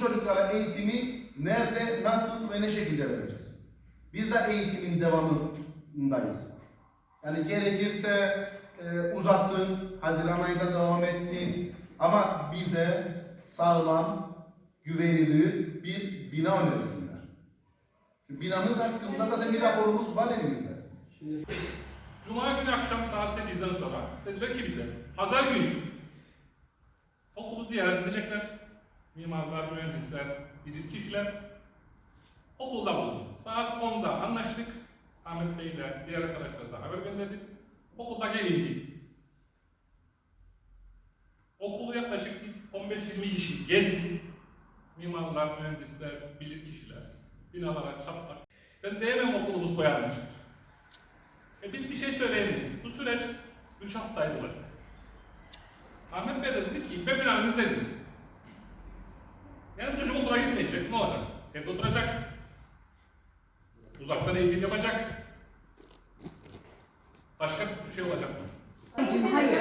çocuklara eğitimi nerede, nasıl ve ne şekilde vereceğiz? Biz de eğitimin devamındayız. Yani gerekirse e, uzasın, Haziran ayında devam etsin ama bize sağlam, güvenilir bir bina önersinler. Binamız hakkında zaten bir raporumuz var elimizde. Cuma günü akşam saat 8'den sonra dediler ki bize pazar günü okulu ziyaret edecekler. Mimarlar, mühendisler, bilir kişiler okulda bulundu. Saat 10'da anlaştık. Ahmet Bey ile diğer arkadaşlar da haber gönderdik. Okulda gelindi. Okulu yaklaşık bir 15-20 kişi gezdi. Mimarlar, mühendisler, bilir kişiler, binalara çatlak. Ben diyemem okulumuz boyanmıştır. E biz bir şey söyleyemeyiz. Bu süreç 3 haftayı bulacak. Ahmet Bey de dedi ki, ben planınızda dedi. Gitmeyecek, ne olacak? Evde oturacak. Uzaktan eğitim yapacak. Başka bir şey olacak mı? Hayır.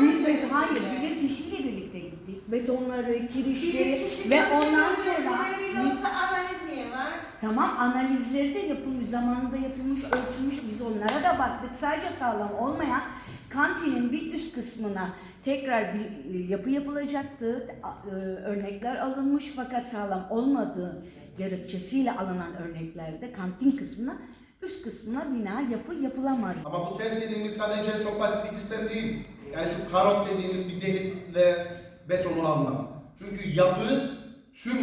Biz bet hayır bilir kişiyle birlikte gittik. Betonları, kirişleri ve ondan sonra biz, Yoksa analiz niye var? tamam analizleri de yapılmış, zamanında yapılmış, ölçülmüş. Biz onlara da baktık. Sadece sağlam olmayan kantinin bir üst kısmına tekrar bir e, yapı yapılacaktı. E, Örnekler alınmış fakat sağlam olmadığı gerekçesiyle alınan örneklerde kantin kısmına üst kısmına bina yapı yapılamaz. Ama bu test dediğimiz sadece çok basit bir sistem değil. Yani şu karot dediğimiz bir delitle betonu almak. Çünkü yapı tüm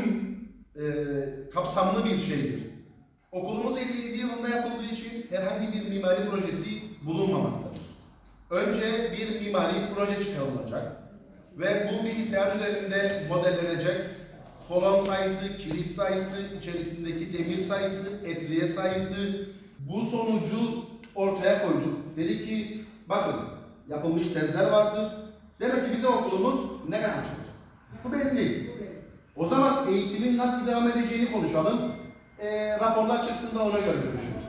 e, kapsamlı bir şeydir. Okulumuz 57 yılında yapıldığı için herhangi bir mimari projesi bulunmamaktadır. Önce bir mimari proje çıkarılacak ve bu bilgisayar üzerinde modellenecek kolon sayısı, kiriş sayısı, içerisindeki demir sayısı, etliye sayısı bu sonucu ortaya koyduk. Dedi ki bakın yapılmış tezler vardır. Demek ki bize okulumuz ne kadar çalışacak? Bu belli. O zaman eğitimin nasıl devam edeceğini konuşalım. Ee, raporlar çıksın da ona göre görüşürüz.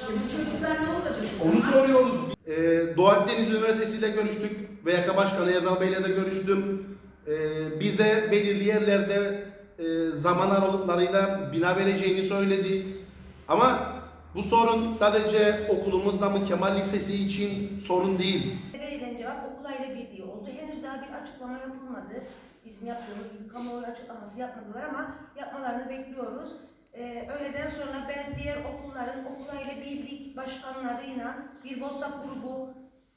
bu çocuklar ne olacak? Onu soruyoruz. Ee, Doğu Akdeniz Üniversitesi ile görüştük. VYK Başkanı Erdal Bey ile de görüştüm. Ee, bize belirli yerlerde e, zaman aralıklarıyla bina vereceğini söyledi. Ama bu sorun sadece okulumuzda mı Kemal Lisesi için sorun değil. Verilen cevap okulayla birliği oldu. Henüz daha bir açıklama yapılmadı. Bizim yaptığımız kamuoyu açıklaması yapmadılar ama yapmalarını bekliyoruz. Ee, öğleden sonra ben diğer okulların okulayla birlik başkanlarıyla bir WhatsApp grubu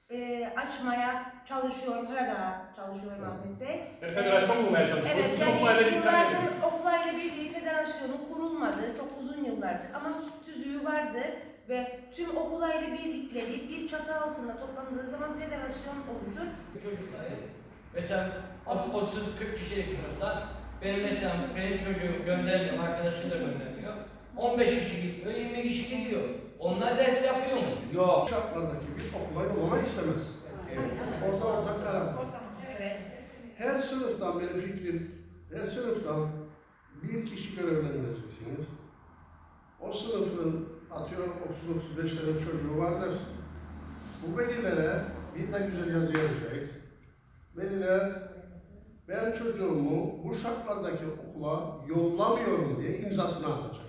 e, açmaya çalışıyorum. Hala çalışıyorum Ahmet Bey. Yani federasyon kurmaya çalışıyoruz. Evet, yani okulayla yıllardır Okulayla Birliği Federasyonu kurulmadı, çok uzun yıllardır ama tüzüğü vardı ve tüm okulayla birlikleri bir çatı altında toplandığı zaman federasyon oluşur. çocukları mesela 30-40 kişilik sınıfta benim mesela benim çocuğu göndermiyor, arkadaşım da göndermiyor. 15 kişi gitmiyor, 20 kişi gidiyor. Onlar ders yapıyor mu? Yok. Şartlardaki bir okula yollama istemez. Orada ortak karar. Her sınıftan benim fikrim, her sınıftan bir kişi görevlendireceksiniz. O sınıfın atıyorum 30-35 tane çocuğu vardır. Bu velilere bir de güzel yazı yazacak. Veliler ben çocuğumu bu şartlardaki okula yollamıyorum diye imzasını atacak.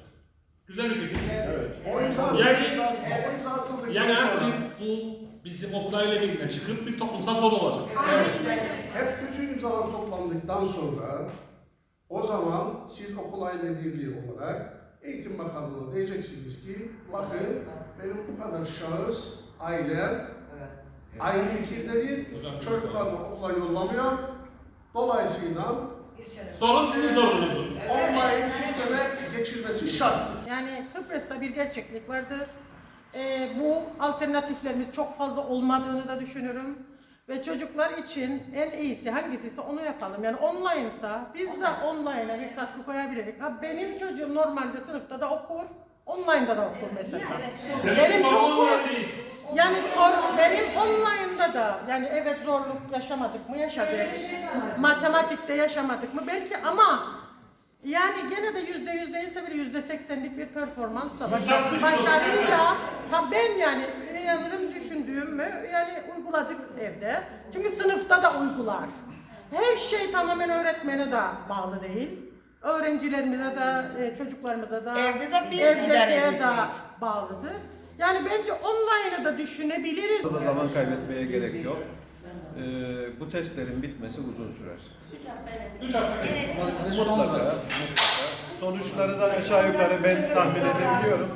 Güzel bir fikir. Evet. O imza Yani- o imza atıldıktan Yani sonra- artık bu bizim okulayla birlikte çıkıp bir toplumsal sorun olacak. Hep bütün imzalar toplandıktan sonra o zaman siz okul aile birliği olarak Eğitim Bakanlığı'na diyeceksiniz ki bakın benim bu kadar şahıs, ailem aynı fikirdedir. Çocuklarını okula yollamıyor. Dolayısıyla Sorun sizin sorununuzdur. online sisteme geçilmesi şarttır. Yani Kıbrıs'ta bir gerçeklik vardır. Ee, bu alternatiflerimiz çok fazla olmadığını da düşünürüm. Ve çocuklar için en iyisi hangisiyse onu yapalım. Yani online'sa biz de online'a bir katkı koyabiliriz. Ha, benim çocuğum normalde sınıfta da okur, online'da da okur mesela. Benim sorun okur. öyle değil. Yani sor, benim online'da da yani evet zorluk yaşamadık mı yaşadık. Matematikte yaşamadık mı belki ama yani gene de yüzde yüz değilse bile yüzde seksenlik bir performans da başar, Yapmış başarıyla ha ben yani inanırım düşündüğümü yani uyguladık evde. Çünkü sınıfta da uygular. her şey tamamen öğretmene de bağlı değil. Öğrencilerimize de, e, çocuklarımıza da, Evde de biz evdekilere idare de bağlıdır. Yani bence online'ı da düşünebiliriz. Da zaman kaybetmeye gerek yok. Ee, bu testlerin bitmesi uzun sürer. 3 hafta Mutlaka. Sonuçları da aşağı yukarı ben tahmin edebiliyorum.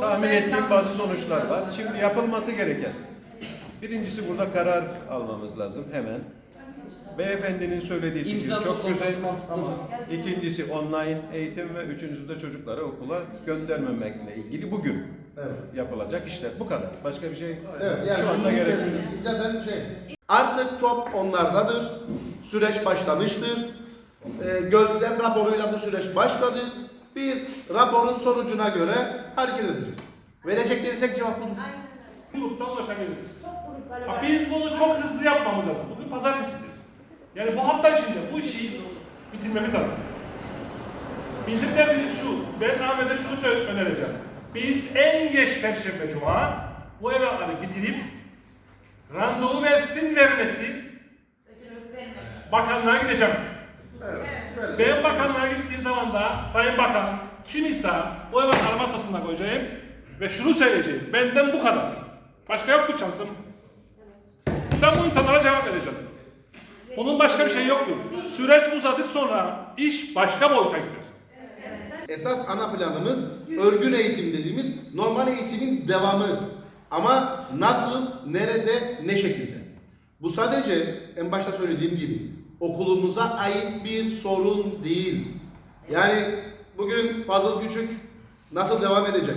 Tahmin ettiğim bazı sonuçlar var. Şimdi yapılması gereken. Birincisi burada karar almamız lazım hemen. Beyefendinin söylediği fikir çok güzel. İkincisi online eğitim ve üçüncüsü de çocukları okula göndermemekle ilgili bugün Evet. yapılacak işler. Bu kadar. Başka bir şey Evet, yani şu anda gerek yok. Zaten şey, artık top onlardadır. Süreç başlamıştır. Ee, gözlem raporuyla bu süreç başladı. Biz raporun sonucuna göre hareket edeceğiz. Verecekleri tek cevap budur. gruptan ulaşabiliriz. Ha. Biz bunu çok hızlı yapmamız lazım. Bugün pazartesidir. Yani bu hafta içinde bu işi bitirmemiz lazım. Bizim derdimiz şu, ben Ahmet'e şunu söyle, önereceğim. Biz en geç Perşembe Cuma bu evrakları bitirip randevu versin vermesi bakanlığa gideceğim. Evet. Ben bakanlığa gittiğim zaman da Sayın Bakan kim ise o evrakları masasına koyacağım ve şunu söyleyeceğim. Benden bu kadar. Başka yok bu şansım. Sen bu insanlara cevap vereceksin. Onun başka bir şey yoktur. Süreç uzadık sonra iş başka boyuta gider. Esas ana planımız örgün eğitim dediğimiz normal eğitimin devamı. Ama nasıl, nerede, ne şekilde? Bu sadece en başta söylediğim gibi okulumuza ait bir sorun değil. Yani bugün Fazıl Küçük nasıl devam edecek?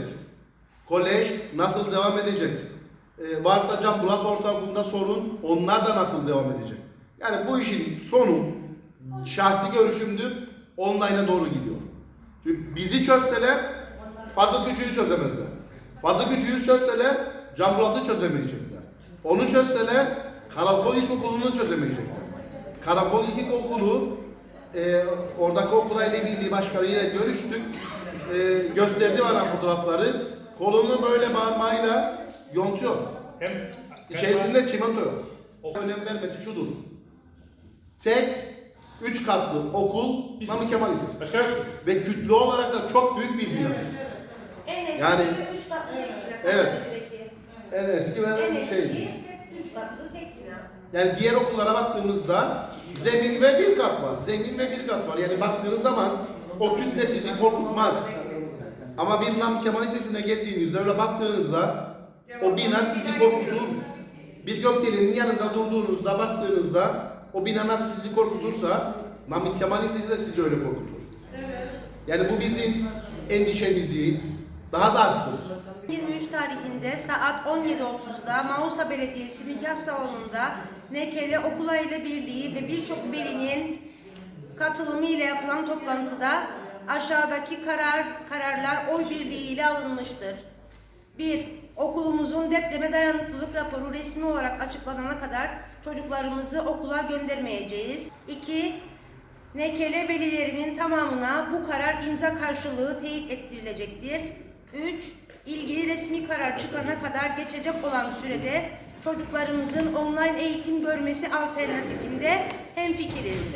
Kolej nasıl devam edecek? Ee, varsa Can Bulat Ortaokulu'nda sorun, onlar da nasıl devam edecek? Yani bu işin sonu şahsi görüşümdür, online'a doğru gidiyor. Çünkü bizi çözseler Fazıl Küçük'ü çözemezler. Fazıl Küçük'ü çözseler Can Bulat'ı çözemeyecekler. Onu çözseler Karakol İlkokulu'nu çözemeyecekler. Karakol İlkokulu e, oradaki okulayla birliği başkanıyla görüştük. E, gösterdi bana fotoğrafları. Kolunu böyle parmağıyla yontuyor. Hem İçerisinde çimento yok. Önem vermesi şudur. Tek üç katlı okul Nami Kemal Lisesi. başka yok. Ve kütle olarak da çok büyük bir bina. En eski Yani- ve üç katlı tek bina. Evet. En eski ve En eski şey. ve üç katlı tek bina. Yani diğer okullara baktığımızda zemin ve bir kat var. Zemin ve bir kat var. Yani baktığınız zaman o kütle sizi korkutmaz. Ama bir Nam Kemal Lisesi'ne geldiğinizde öyle baktığınızda o bina sizi korkutur. Bir gökdelenin yanında durduğunuzda baktığınızda o bina nasıl sizi korkutursa Namık Kemal Lisesi de sizi öyle korkutur. Yani bu bizim endişemizi daha da arttırır. 23 tarihinde saat 17.30'da Mausa Belediyesi nikah salonunda Nekele Okula ile Birliği ve birçok velinin katılımı ile yapılan toplantıda aşağıdaki karar kararlar oy birliği ile alınmıştır. 1. Okulumuzun depreme dayanıklılık raporu resmi olarak açıklanana kadar çocuklarımızı okula göndermeyeceğiz. 2. Nekele velilerinin tamamına bu karar imza karşılığı teyit ettirilecektir. 3. İlgili resmi karar çıkana kadar geçecek olan sürede çocuklarımızın online eğitim görmesi alternatifinde hemfikiriz.